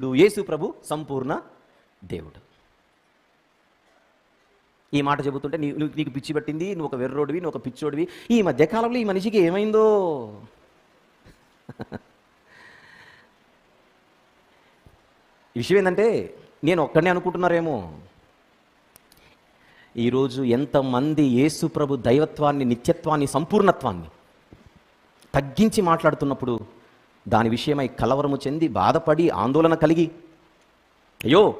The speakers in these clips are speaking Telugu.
నువ్వు యేసు ప్రభు సంపూర్ణ దేవుడు. ఈ మాట చెబుతుంటే నీ నీకు పిచ్చి పట్టింది నువ్వు ఒక వెర్రోడివి నువ్వు ఒక పిచ్చోడివి. ఈ మధ్యకాలంలో ఈ మనిషికి ఏమైందో? ఈ విషయం ఏంటంటే నేను ఒక్కడనే అనుకుంటున్నారేమో? ఈరోజు ఎంతమంది యేసు ప్రభు దైవత్వాన్ని నిత్యత్వాన్ని సంపూర్ణత్వాన్ని తగ్గించి మాట్లాడుతున్నప్పుడు దాని విషయమై కలవరము చెంది బాధపడి ఆందోళన కలిగి. అయ్యో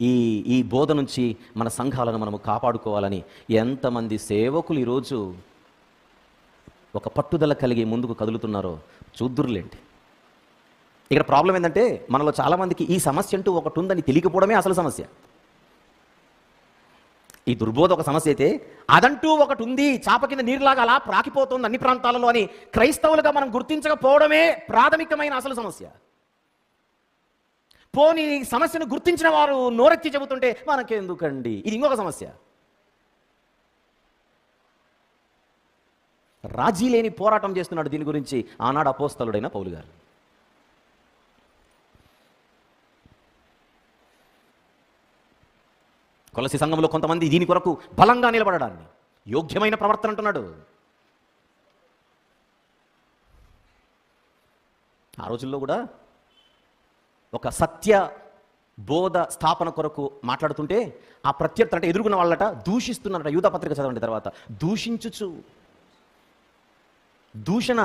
ఈ ఈ బోధ నుంచి మన సంఘాలను మనము కాపాడుకోవాలని ఎంతమంది సేవకులు ఈరోజు ఒక పట్టుదల కలిగి ముందుకు కదులుతున్నారో చూద్దురులేండి. ఇక్కడ ప్రాబ్లం ఏంటంటే మనలో చాలామందికి ఈ సమస్య అంటూ ఒకటి ఉందని తెలియకపోవడమే అసలు సమస్య. ఈ దుర్బోధ ఒక సమస్య అయితే అదంటూ ఒకటి ఉంది చాప కింద నీరులాగా అలా ప్రాకిపోతుంది అన్ని ప్రాంతాలలో అని క్రైస్తవులుగా మనం గుర్తించకపోవడమే ప్రాథమికమైన అసలు సమస్య. పోనీ ఈ సమస్యను గుర్తించిన వారు నోరెత్తి చెబుతుంటే మనకెందుకండి? ఇది ఇంకొక సమస్య. రాజీ లేని పోరాటం చేస్తున్నాడు దీని గురించి ఆనాడు అపోస్తలుడైన పౌలు గారు. కొలసి సంఘంలో కొంతమంది దీని కొరకు బలంగా నిలబడడాన్ని. యోగ్యమైన ప్రవర్తన అంటున్నాడు. ఆ రోజుల్లో కూడా ఒక సత్య బోధ స్థాపన కొరకు మాట్లాడుతుంటే ఆ ప్రత్యర్థి అంటే ఎదుర్కొన్న వాళ్ళట దూషిస్తున్నారట. యూధ పత్రిక చదవండి తర్వాత. దూషించుచు. దూషణ.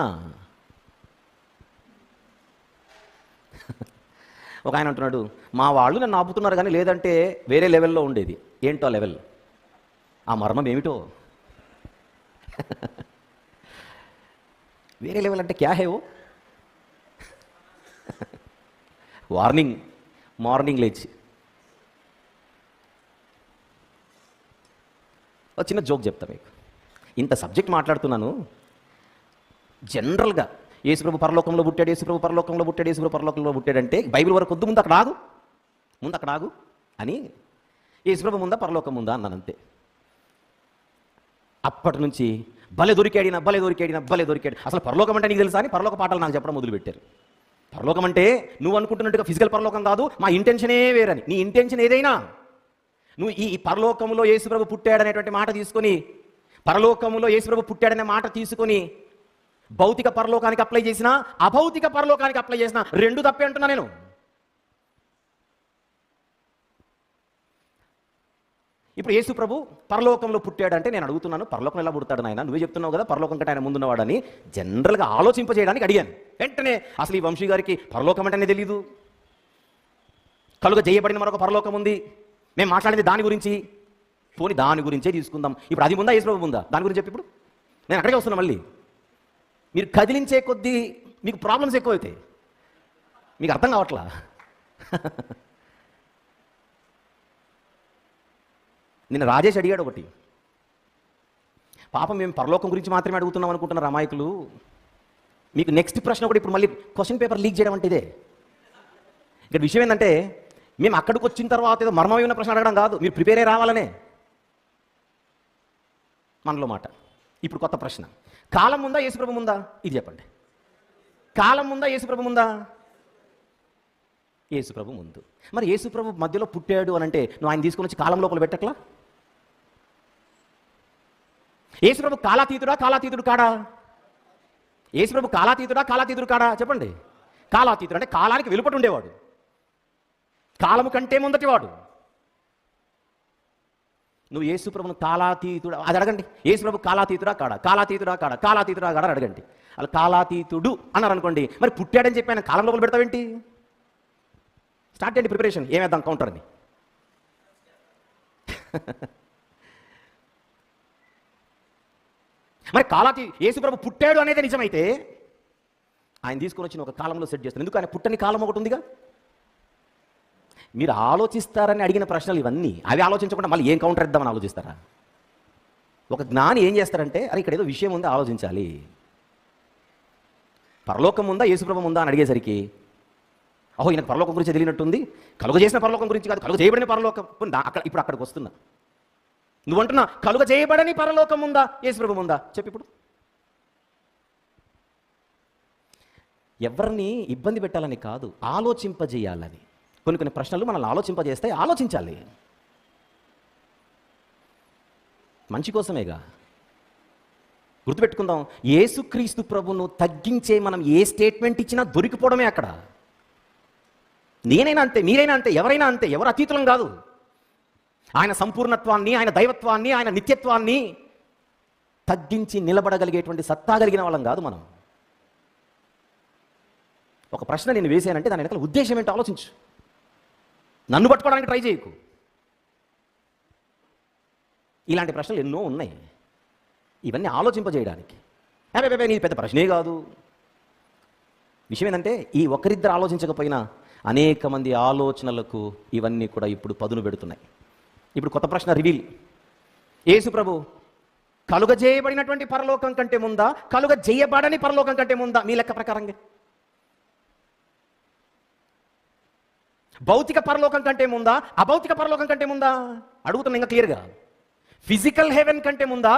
ఒక ఆయన అంటున్నాడు మా వాళ్ళు నన్ను ఆపుతున్నారు కానీ లేదంటే వేరే లెవెల్లో ఉండేది. ఏంటో లెవెల్? ఆ మర్మం ఏమిటో? వేరే లెవెల్ అంటే క్యా హేవో ఓ? వార్నింగ్ మార్నింగ్ లేచి చిన్న జోక్ చెప్తా మీకు. ఇంత సబ్జెక్ట్ మాట్లాడుతున్నాను జనరల్గా యేసుప్రభు పరలోకంలో పుట్టాడు యేసుప్రభు పరలోకంలో పుట్టాడు యేసుప్రభు పరలోకంలో పుట్టాడంటే బైబిల్ వరకు వద్దు ముందు అక్కడ ఆగు. ముందు అక్కడ ఆగు అని యేసుప్రభు ముందా పరలోకం ముందా అన్నాను అంతే. అప్పటి నుంచి భలే దొరికాడిన భలే దొరికాడిన భలే దొరికాడు. అసలు పరలోకం అంటే నీకు తెలుసా అని పరలోక పాటలు నాకు చెప్పడం మొదలుపెట్టారు. పరలోకం అంటే నువ్వు అనుకుంటున్నట్టుగా ఫిజికల్ పరలోకం కాదు మా ఇంటెన్షనే వేరని. నీ ఇంటెన్షన్ ఏదైనా. నువ్వు ఈ పరలోకంలో యేసుప్రభు పుట్టాడనేటువంటి మాట తీసుకొని పరలోకంలో యేసుప్రభు పుట్టాడనే మాట తీసుకొని భౌతిక పరలోకానికి అప్లై చేసినా అభౌతిక పరలోకానికి అప్లై చేసినా రెండు తప్పే అంటున్నా నేను. ఇప్పుడు యేసు ప్రభు పరలోకంలో పుట్టాడంటే నేను అడుగుతున్నాను పరలోకం ఎలా పుడతాడు నాయన? నువ్వే చెప్తున్నావు కదా పరలోకం కంటే ఆయన ముందున్నవాడని జనరల్గా ఆలోచింపజేయడానికి అడిగాను. వెంటనే అసలు ఈ వంశీ గారికి పరలోకం అంటేనే తెలీదు. కలుగ చేయబడిన మరొక పరలోకం ఉంది. మేము మాట్లాడింది దాని గురించి. పోని దాని గురించే తీసుకుందాం. ఇప్పుడు అది ముందా? యేసు ప్రభు ఉందా దాని గురించి చెప్పి ఇప్పుడు. నేను అక్కడికే వస్తున్నా మళ్ళీ. మీరు కదిలించే కొద్దీ మీకు ప్రాబ్లమ్స్ ఎక్కువైతాయి. మీకు అర్థం కావట్లా? నిన్న రాజేష్ అడిగాడు ఒకటి. పాపం మేము పరలోకం గురించి మాత్రమే అడుగుతున్నాం అనుకుంటున్నారు అమాయకులు మీకు నెక్స్ట్ ప్రశ్న కూడా ఇప్పుడు మళ్ళీ క్వశ్చన్ పేపర్ లీక్ చేయడం అంటే ఇదే. ఇక్కడ విషయం ఏంటంటే మేము అక్కడికి వచ్చిన తర్వాత ఏదో మర్మమైన ప్రశ్న అడగడం కాదు. మీరు ప్రిపేర్ అయ్యి రావాలనే. మనలో మాట. ఇప్పుడు కొత్త ప్రశ్న. కాలం ఉందా యేసుప్రభు ఉందా ఇది చెప్పండి. కాలం ఉందా యేసుప్రభు ఉందా యేసుప్రభు ముందు. మరి యేసుప్రభు మధ్యలో పుట్టాడు అని అంటే నువ్వు ఆయన తీసుకొని వచ్చి కాలం లోపల పెట్టట్లా? యేసుప్రభు కాలాతీతుడా కాలాతీతుడు కాడా? యేసుప్రభు కాలాతీతుడా కాలాతీతుడు కాడా? చెప్పండి. కాలాతీతుడు అంటే కాలానికి వెలుపటి ఉండేవాడు కాలము కంటే ముందటివాడు. నువ్వు యేసుప్రభును కాలాతీతుడు అది అడగండి. యేసుప్రభు కాలాతీతుడా కాడా? కాలాతీతుడా కాడా? కాలాతీతుడా కాడా అడగండి. అలా కాలాతీతుడు అన్నారు అనుకోండి. మరి పుట్టాడని చెప్పి ఆయన కాలం లోపల పెడతావేంటి? స్టార్ట్ చేయండి ప్రిపరేషన్. ఏమేద్దాం కౌంటర్ని మరి కాలాతీ యేసుప్రభు పుట్టాడు అనేది నిజమైతే ఆయన తీసుకొని వచ్చిన ఒక కాలంలో సెట్ చేస్తాను ఎందుకు? ఆయన పుట్టని కాలం ఒకటి ఉందిగా. మీరు ఆలోచిస్తారని అడిగిన ప్రశ్నలు ఇవన్నీ. అవి ఆలోచించకుండా మళ్ళీ ఏం కౌంటర్ ఇద్దామని ఆలోచిస్తారా? ఒక జ్ఞాని ఏం చేస్తారంటే అరే ఇక్కడ ఏదో విషయం ఉందా? ఆలోచించాలి. పరలోకం ఉందా? యేసుప్రభం ఉందా? అని అడిగేసరికి అహో ఈయన పరలోకం గురించి తెలియనట్టుంది. కలుగ చేసిన పరలోకం గురించి కాదు కలుగ చేయబడిన పరలోకం. అక్కడ ఇప్పుడు అక్కడికి వస్తున్నా. నువ్వు అంటున్నా కలుగ చేయబడని పరలోకం ఉందా? యేసుప్రభం ఉందా? చెప్పి ఇప్పుడు. ఎవరిని ఇబ్బంది పెట్టాలని కాదు ఆలోచింపజేయాలని. కొన్ని కొన్ని ప్రశ్నలు మనల్ని ఆలోచింపజేస్తే ఆలోచించాలి. మంచి కోసమేగా. గుర్తుపెట్టుకుందాం ఏసుక్రీస్తు ప్రభును తగ్గించే మనం ఏ స్టేట్మెంట్ ఇచ్చినా దొరికిపోవడమే అక్కడ. నేనైనా అంతే మీరైనా అంతే ఎవరైనా అంతే ఎవరు అతీతులం కాదు. ఆయన సంపూర్ణత్వాన్ని ఆయన దైవత్వాన్ని ఆయన నిత్యత్వాన్ని తగ్గించి నిలబడగలిగేటువంటి సత్తా కలిగిన వాళ్ళం కాదు మనం. ఒక ప్రశ్న నేను వేసానంటే దాని వెనకాల ఉద్దేశం ఏంటో ఆలోచించు. నన్ను పట్టుకోవడానికి ట్రై చేయకు. ఇలాంటి ప్రశ్నలు ఎన్నో ఉన్నాయి. ఇవన్నీ ఆలోచింపజేయడానికి. అబ్బే, నీ పెద్ద ప్రశ్నే కాదు. విషయం ఏంటంటే ఈ ఒకరిద్దరు ఆలోచించకపోయినా అనేక మంది ఆలోచనలకు ఇవన్నీ కూడా ఇప్పుడు పదును పెడుతున్నాయి. ఇప్పుడు కొత్త ప్రశ్న రివీల్. యేసు ప్రభు కలుగజేయబడినటువంటి పరలోకం కంటే ముందా? కలుగజేయబడని పరలోకం కంటే ముందా? మీ లెక్క ప్రకారంగా. భౌతిక పరలోకం కంటే ముందా? అభౌతిక పరలోకం కంటే ముందా? అడుగుతున్నా ఇంకా క్లియర్గా? ఫిజికల్ హెవెన్ కంటే ముందా?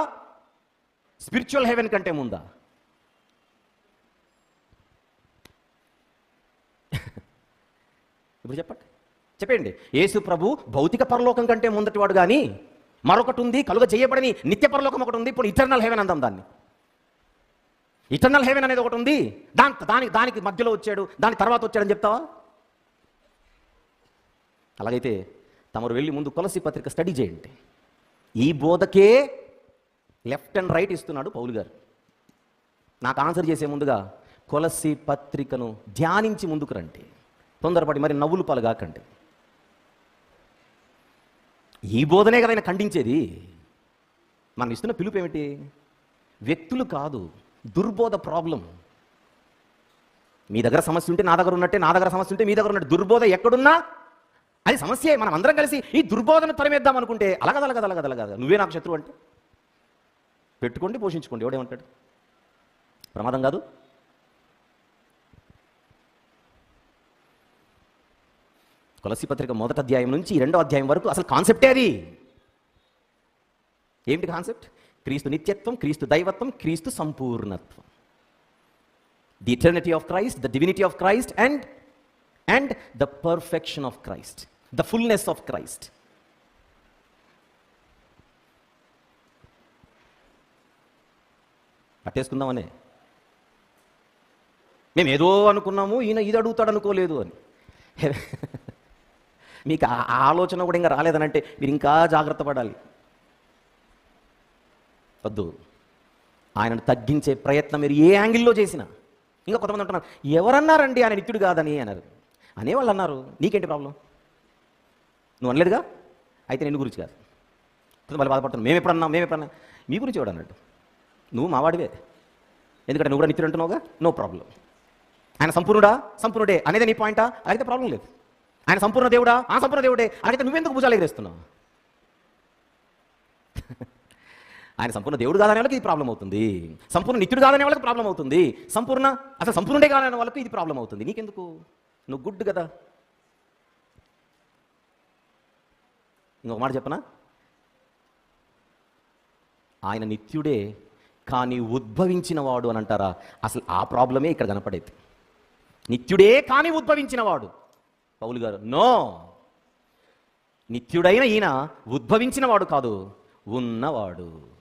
స్పిరిచువల్ హెవెన్ కంటే ముందా? ఇప్పుడు చెప్పండి. చెప్పండి యేసు ప్రభు భౌతిక పరలోకం కంటే ముందటివాడు కానీ మరొకటి ఉంది కలుగ చేయబడని నిత్య పరలోకం ఒకటి ఉంది ఇప్పుడు ఇటర్నల్ హెవెన్ అందాం దాన్ని. ఇటర్నల్ హెవెన్ అనేది ఒకటి ఉంది. దాని దానికి దానికి మధ్యలో వచ్చాడు దాని తర్వాత వచ్చాడని చెప్తావా? అలాగైతే తమరు వెళ్ళి ముందు కొలసి పత్రిక స్టడీ చేయండి. ఈ బోధకే లెఫ్ట్ అండ్ రైట్ ఇస్తున్నాడు పౌలు గారు. నాకు ఆన్సర్ చేసే ముందుగా కొలసి పత్రికను ధ్యానించి ముందుకు రండి. తొందరపడి మరి నవ్వులు పాలు ఈ బోధనే కదా ఆయన ఖండించేది. మనం ఇస్తున్న పిలుపు ఏమిటి? వ్యక్తులు కాదు దుర్బోధ ప్రాబ్లం. మీ దగ్గర సమస్య ఉంటే నా దగ్గర ఉన్నట్టే నా దగ్గర సమస్య ఉంటే మీ దగ్గర ఉన్నట్టు దుర్బోధ ఎక్కడున్నా అది సమస్యే. మనం అందరం కలిసి ఈ దుర్బోధన తరమేద్దాం అనుకుంటే అలాగదు నువ్వే నాకు శత్రువు అంటే? పెట్టుకోండి పోషించుకోండి. ఎవడేమంటాడు ప్రమాదం కాదు. తులసి పత్రిక మొదటి అధ్యాయం నుంచి ఈ రెండో అధ్యాయం వరకు అసలు కాన్సెప్టే అది? ఏమిటి కాన్సెప్ట్ క్రీస్తు నిత్యత్వం క్రీస్తు దైవత్వం క్రీస్తు సంపూర్ణత్వం. The eternity of Christ the divinity of Christ and and the perfection of Christ the fullness of Christ పట్టేసుకుందామనే. మేము ఏదో అనుకున్నాము ఈయన ఇది అడుగుతాడు అనుకోలేదు అని. మీకు ఆ ఆలోచన కూడా ఇంకా రాలేదనంటే మీరు ఇంకా జాగ్రత్త పడాలి. వద్దు. ఆయనను తగ్గించే ప్రయత్నం మీరు ఏ యాంగిల్లో చేసినా. ఇంకా కొంతమంది అంటున్నారు ఎవరన్నారండి ఆయన నిత్యుడు కాదని అన్నారు. అనేవాళ్ళు అన్నారు నీకేంటి ప్రాబ్లం? నువ్వు అనలేదుగా? అయితే నిన్ను గురించి కాదు. కొంత వాళ్ళు బాధపడుతున్నాం మేము ఎప్పుడన్నా మేము ఎప్పుడన్నా మీ గురించి ఎవడు అన్నట్టు నువ్వు మావాడివే ఎందుకంటే నువ్వు కూడా నిత్యుడు అంటున్నావుగా? No problem. ఆయన సంపూర్ణుడా? సంపూర్ణుడే. అనేది నీ పాయింటా? అయితే ప్రాబ్లం లేదు. ఆయన సంపూర్ణ దేవుడా? ఆ సంపూర్ణ దేవుడే. అయితే నువ్వెందుకు భుజాలు ఎగరేస్తున్నావు? ఆయన సంపూర్ణ దేవుడు కాదనే వాళ్ళకి ఇది ప్రాబ్లం అవుతుంది. సంపూర్ణ నిత్యుడు కాదనే వాళ్ళకి ప్రాబ్లం అవుతుంది. సంపూర్ణ అసలు సంపూర్ణుడే కాదనే వాళ్ళకి ఇది ప్రాబ్లం అవుతుంది. నీకెందుకు? నువ్వు గుడ్ కదా. ఇంకొక మాట చెప్పనా? ఆయన నిత్యుడే కానీ ఉద్భవించిన వాడు అని అంటారా? అసలు ఆ ప్రాబ్లమే ఇక్కడ కనపడేది. నిత్యుడే కానీ ఉద్భవించిన వాడు పౌలు గారు నో! నిత్యుడైన ఈయన ఉద్భవించిన వాడు కాదు ఉన్నవాడు.